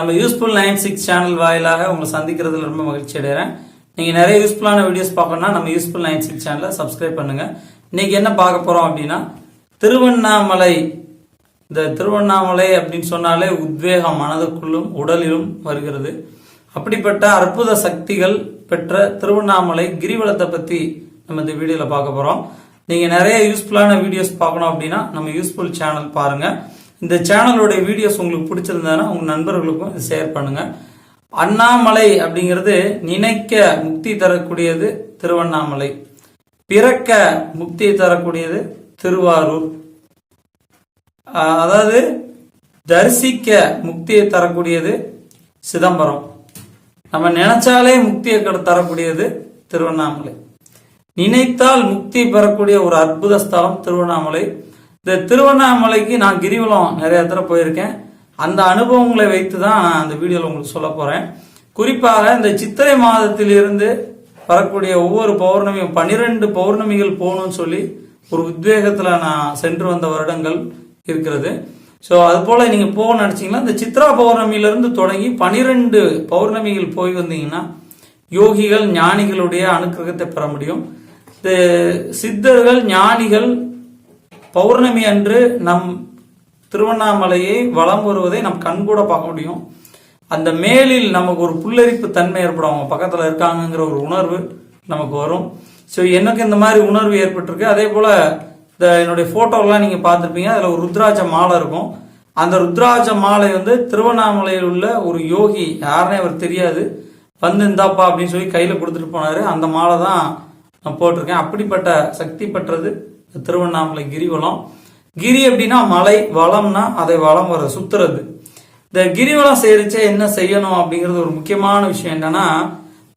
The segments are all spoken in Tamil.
நம்ம யூஸ்ஃபுல் நைன் சிக்ஸ் சேனல் வாயிலாக உங்களை சந்திக்கிறதுல ரொம்ப மகிழ்ச்சி அடைகிறேன். நீங்கள் நிறைய யூஸ்ஃபுல்லான வீடியோஸ் பார்க்கணும்னா நம்ம யூஸ்ஃபுல் நைன் சிக்ஸ் சேனலை சப்ஸ்கிரைப் பண்ணுங்க. இன்னைக்கு என்ன பார்க்க போறோம் அப்படின்னா திருவண்ணாமலை இந்த திருவண்ணாமலை அப்படின்னு சொன்னாலே உத்வேகம் மனதுக்குள்ளும் உடலிலும் வருகிறது. அப்படிப்பட்ட அற்புத சக்திகள் பெற்ற திருவண்ணாமலை கிரிவலத்தை பத்தி நம்ம இந்த வீடியோல பார்க்க போறோம். நீங்க நிறைய யூஸ்ஃபுல்லான வீடியோஸ் பார்க்கணும் அப்படின்னா நம்ம யூஸ்ஃபுல் சேனல் பாருங்க. இந்த சேனலோட வீடியோஸ் உங்களுக்கு பிடிச்சிருந்ததுன்னா உங்க நண்பர்களுக்கும் ஷேர் பண்ணுங்க. அண்ணாமலை அப்படிங்கிறது நினைக்க முக்தி தரக்கூடியது திருவண்ணாமலை. பிறக்க முக்தி தரக்கூடியது திருவாரூர். அதாவது தரிசிக்க முக்தியை தரக்கூடியது சிதம்பரம். நம்ம நினைச்சாலே முக்தியை கட- தரக்கூடியது திருவண்ணாமலை. நினைத்தால் முக்தி பெறக்கூடிய ஒரு அற்புத ஸ்தலம் திருவண்ணாமலை. இந்த திருவண்ணாமலைக்கு நான் கிரிவலம் நிறைய தடவை போயிருக்கேன். அந்த அனுபவங்களை வைத்து தான் நான் அந்த வீடியோவில் உங்களுக்கு சொல்ல போறேன். குறிப்பாக இந்த சித்திரை மாதத்திலிருந்து வரக்கூடிய ஒவ்வொரு பௌர்ணமியும் பன்னிரெண்டு பௌர்ணமிகள் போகணும்னு சொல்லி ஒரு உத்வேகத்தில் நான் சென்று வந்த வருடங்கள் இருக்கிறது. ஸோ அது போல நீங்கள் போக நினச்சிங்கன்னா இந்த சித்ரா பௌர்ணமியிலிருந்து தொடங்கி பனிரெண்டு பௌர்ணமிகள் போய் வந்தீங்கன்னா யோகிகள் ஞானிகளுடைய அனுக்கிரகத்தை பெற முடியும். இந்த சித்தர்கள் ஞானிகள் பௌர்ணமி அன்று நம் திருவண்ணாமலையை வலம் வருவதை நம் கண்கூட பார்க்க முடியும். அந்த மேலில் நமக்கு ஒரு புல்லரிப்பு தன்மை ஏற்படும். அவங்க பக்கத்துல இருக்காங்கங்கிற ஒரு உணர்வு நமக்கு வரும். ஸோ எனக்கு இந்த மாதிரி உணர்வு ஏற்பட்டிருக்கு. அதே போல இந்த என்னுடைய ஃபோட்டோலாம் நீங்க பார்த்துருப்பீங்க. அதுல ஒரு ருத்ராட்ச மாலை இருக்கும். அந்த ருத்ராஜ மாலை வந்து திருவண்ணாமலையில் உள்ள ஒரு யோகி யாருனே அவர் தெரியாது. வந்து இந்தாப்பா அப்படின்னு சொல்லி கையில கொடுத்துட்டு போனாரு. அந்த மாலை தான் நான் போட்டிருக்கேன். அப்படிப்பட்ட சக்தி பெற்றது. திருவண்ணாமலை கிரிவலம். கிரி அப்படின்னா மலை வளம்னா அதை வளம் வர சுத்துறது. இந்த கிரிவலம் செய்யறச்சே என்ன செய்யணும் அப்படிங்கிறது ஒரு முக்கியமான விஷயம் என்னன்னா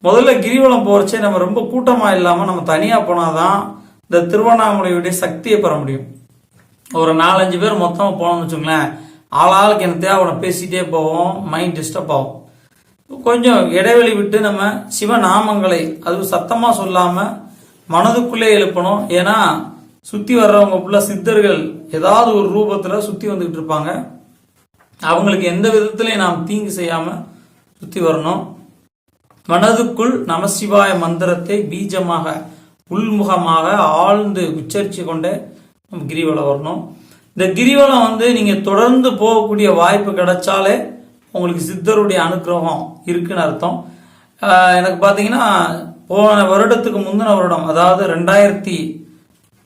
முதல்ல கிரிவலம் போறச்சே நம்ம ரொம்ப கூட்டமா இல்லாம நம்ம தனியா போனாதான் இந்த திருவண்ணாமலையுடைய சக்தியை பெற முடியும். ஒரு நாலஞ்சு பேர் மொத்தமா போனோம்னு வச்சுங்களேன் ஆளாளுக்கு என்ன தேவை பேசிட்டே போவோம் மைண்ட் டிஸ்டர்ப் ஆகும். கொஞ்சம் இடைவெளி விட்டு நம்ம சிவநாமங்களை அது சத்தமா சொல்லாம மனதுக்குள்ளே எழுப்பணும். ஏன்னா சுத்தி வர்றவங்க ஃபுல்லா சித்தர்கள் ஏதாவது ஒரு ரூபத்துல சுத்தி வந்துகிட்டு இருப்பாங்க. அவங்களுக்கு எந்த விதத்திலையும் நாம் தீங்கு செய்யாம சுத்தி வரணும். மனதுக்குள் நமசிவாய மந்திரத்தை பீஜமாக உள்முகமாக ஆழ்ந்து உச்சரித்து கொண்டே நம்ம கிரிவலம் வரணும். இந்த கிரிவலம் வந்து நீங்க தொடர்ந்து போகக்கூடிய வாய்ப்பு கிடைச்சாலே உங்களுக்கு சித்தருடைய அனுகிரகம் இருக்குன்னு அர்த்தம். எனக்கு பாத்தீங்கன்னா போன வருடத்துக்கு முந்தின வருடம் அதாவது ரெண்டாயிரத்தி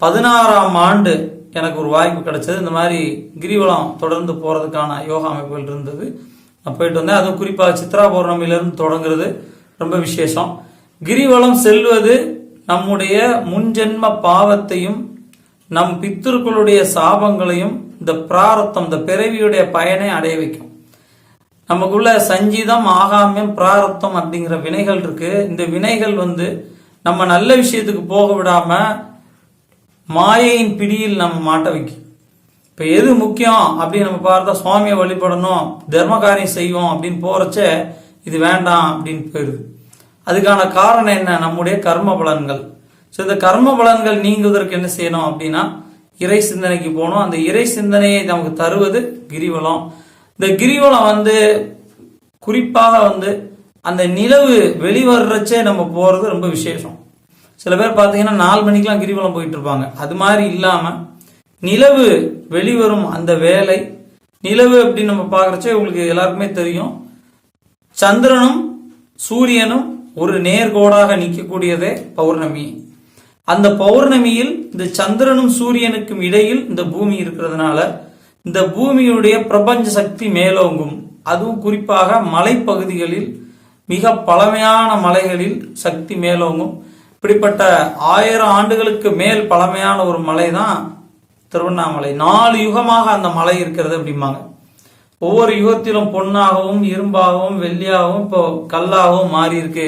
பதினாறாம் ஆண்டு எனக்கு ஒரு வாய்ப்பு கிடைச்சது. இந்த மாதிரி கிரிவலம் தொடர்ந்து போகிறதுக்கான யோகா அமைப்புகள் இருந்தது. நான் போயிட்டு வந்தேன். அதுவும் குறிப்பாக சித்ரா பௌர்ணமியிலிருந்து தொடங்குறது ரொம்ப விசேஷம். கிரிவலம் செல்வது நம்முடைய முன்ஜென்ம பாவத்தையும் நம் பித்திருக்களுடைய சாபங்களையும் இந்த பிராரத்தம் இந்த பிறவியுடைய பயனை அடைய வைக்கும். நமக்குள்ள சஞ்சீதம் ஆகாமியம் பிராரத்தம் அப்படிங்கிற வினைகள் இருக்கு. இந்த வினைகள் வந்து நம்ம நல்ல விஷயத்துக்கு போக விடாம மாயையின் பிடியில் நம்ம மாட்ட வைக்கும். இப்ப எது முக்கியம் அப்படின்னு நம்ம பார்த்தா சுவாமியை வழிபடணும் தர்ம காரியம் செய்வோம் அப்படின்னு போறச்ச இது வேண்டாம் அப்படின்னு போயிருது அதுக்கான காரணம் என்ன? நம்முடைய கர்ம பலன்கள். ஸோ இந்த கர்ம பலன்கள் நீங்குவதற்கு என்ன செய்யணும் அப்படின்னா இறை சிந்தனைக்கு போகணும். அந்த இறை சிந்தனையை நமக்கு தருவது கிரிவலம். இந்த கிரிவலம் வந்து குறிப்பாக வந்து அந்த நிலவு வெளிவர்றச்சே நம்ம போறது ரொம்ப விசேஷம். சில பேர் பார்த்தீங்கன்னா நாலு மணிக்கெல்லாம் கிரிவலம் போயிட்டு இருப்பாங்க அது மாதிரி இல்லாம நிலவு வெளிவரும் அந்த வேலை. நிலவு அப்படின்னு நம்ம பார்க்கறச்சே உங்களுக்கு எல்லாருக்குமே தெரியும். சந்திரனும் சூரியனும் ஒரு நேர்கோடாக நிற்கக்கூடியதே பௌர்ணமி. அந்த பௌர்ணமியில் இந்த சந்திரனும் சூரியனுக்கும் இடையில் இந்த பூமி இருக்கிறதுனால இந்த பூமியுடைய பிரபஞ்ச சக்தி மேலோங்கும். அதுவும் குறிப்பாக மலைப்பகுதிகளில் மிக பழமையான மலைகளில் சக்தி மேலோங்கும். இப்படிப்பட்ட ஆயிரம் ஆண்டுகளுக்கு மேல் பழமையான ஒரு மலை தான் திருவண்ணாமலை. நாலு யுகமாக அந்த மலை இருக்கிறது அப்படிம்பாங்க. ஒவ்வொரு யுகத்திலும் பொன்னாகவும் இரும்பாகவும் வெள்ளியாகவும் இப்போ கல்லாகவும் மாறி இருக்கு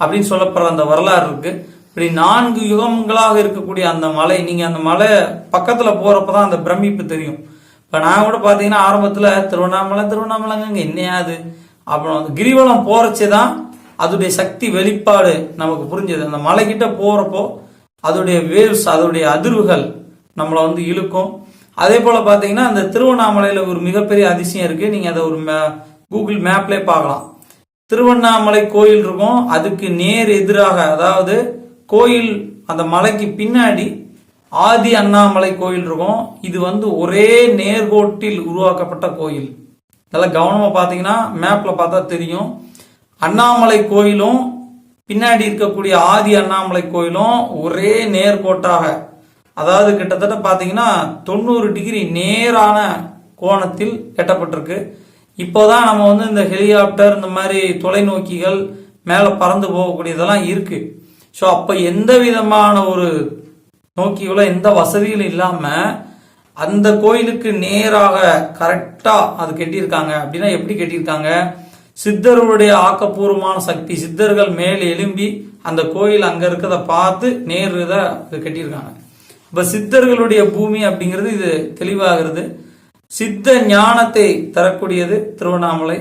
அப்படின்னு சொல்லப்படுற அந்த வரலாறு இருக்கு. இப்படி நான்கு யுகங்களாக இருக்கக்கூடிய அந்த மலை நீங்க அந்த மலை பக்கத்துல போறப்பதான் அந்த பிரமிப்பு தெரியும். இப்ப நான் கூட பாத்தீங்கன்னா ஆரம்பத்துல திருவண்ணாமலை திருவண்ணாமலைங்க என்னையாது அப்புறம் கிரிவலம் போறச்சே தான் அதோடைய சக்தி வெளிப்பாடு நமக்கு புரிஞ்சது. அந்த மலைக்கிட்ட போறப்போ அதோடைய வேவ்ஸ் அதோடைய அதிர்வுகள் நம்மளை வந்து இழுக்கும். அதே போல பாத்தீங்கன்னா அந்த திருவண்ணாமலையில ஒரு மிகப்பெரிய அதிசயம் இருக்கு. நீங்க அதை ஒரு மே- கூகுள் மேப்லயே பார்க்கலாம். திருவண்ணாமலை கோயில் இருக்கும். அதுக்கு நேர் எதிராக அதாவது கோயில் அந்த மலைக்கு பின்னாடி ஆதி அண்ணாமலை கோயில் இருக்கும். இது வந்து ஒரே நேர்கோட்டில் உருவாக்கப்பட்ட கோயில். நல்லா கவனமா பாத்தீங்கன்னா மேப்ல பார்த்தா தெரியும். அண்ணாமலை கோயிலும் பின்னாடி இருக்கக்கூடிய ஆதி அண்ணாமலை கோயிலும் ஒரே நேர்கோட்டாக அதாவது கிட்டத்தட்ட பார்த்தீங்கன்னா தொண்ணூறு டிகிரி நேரான கோணத்தில் கட்டப்பட்டிருக்கு. இப்போதான் நம்ம வந்து இந்த ஹெலிகாப்டர் இந்த மாதிரி தொலைநோக்கிகள் மேலே பறந்து போகக்கூடியதெல்லாம் இருக்கு. ஸோ அப்போ எந்த விதமான ஒரு நோக்கிகளோ எந்த வசதிகளும் இல்லாமல் அந்த கோயிலுக்கு நேராக கரெக்டாக அது கட்டியிருக்காங்க. அப்படின்னா எப்படி கட்டியிருக்காங்க? சித்தர்களுடைய ஆக்கப்பூர்வமான சக்தி சித்தர்கள் மேல் எழும்பி அந்த கோயில் அங்க இருக்கிறத பார்த்து நேர் தான் கட்டியிருக்காங்க. இப்ப சித்தர்களுடைய பூமி அப்படிங்கிறது இது தெளிவாகிறது. சித்த ஞானத்தை தரக்கூடியது திருவண்ணாமலை.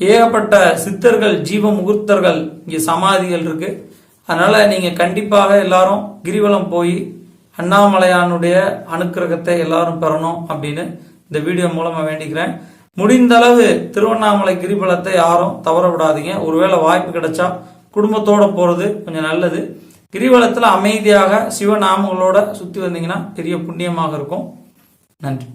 ஏகப்பட்ட சித்தர்கள் ஜீவ முகூர்த்தர்கள் இங்கே சமாதிகள் இருக்கு. அதனால நீங்க கண்டிப்பாக எல்லாரும் கிரிவலம் போய் அண்ணாமலையானுடைய அனுக்கிரகத்தை எல்லாரும் பெறணும் அப்படின்னு இந்த வீடியோ மூலமா வேண்டிக்கிறேன். முடிந்த அளவு திருவண்ணாமலை கிரிபலத்தை யாரும் தவற விடாதீங்க ஒருவேளை வாய்ப்பு கிடைச்சா குடும்பத்தோட போறது கொஞ்சம் நல்லது. கிரிவலத்தில் அமைதியாக சிவநாமங்களோட சுற்றி வந்தீங்கன்னா பெரிய புண்ணியமாக இருக்கும். நன்றி.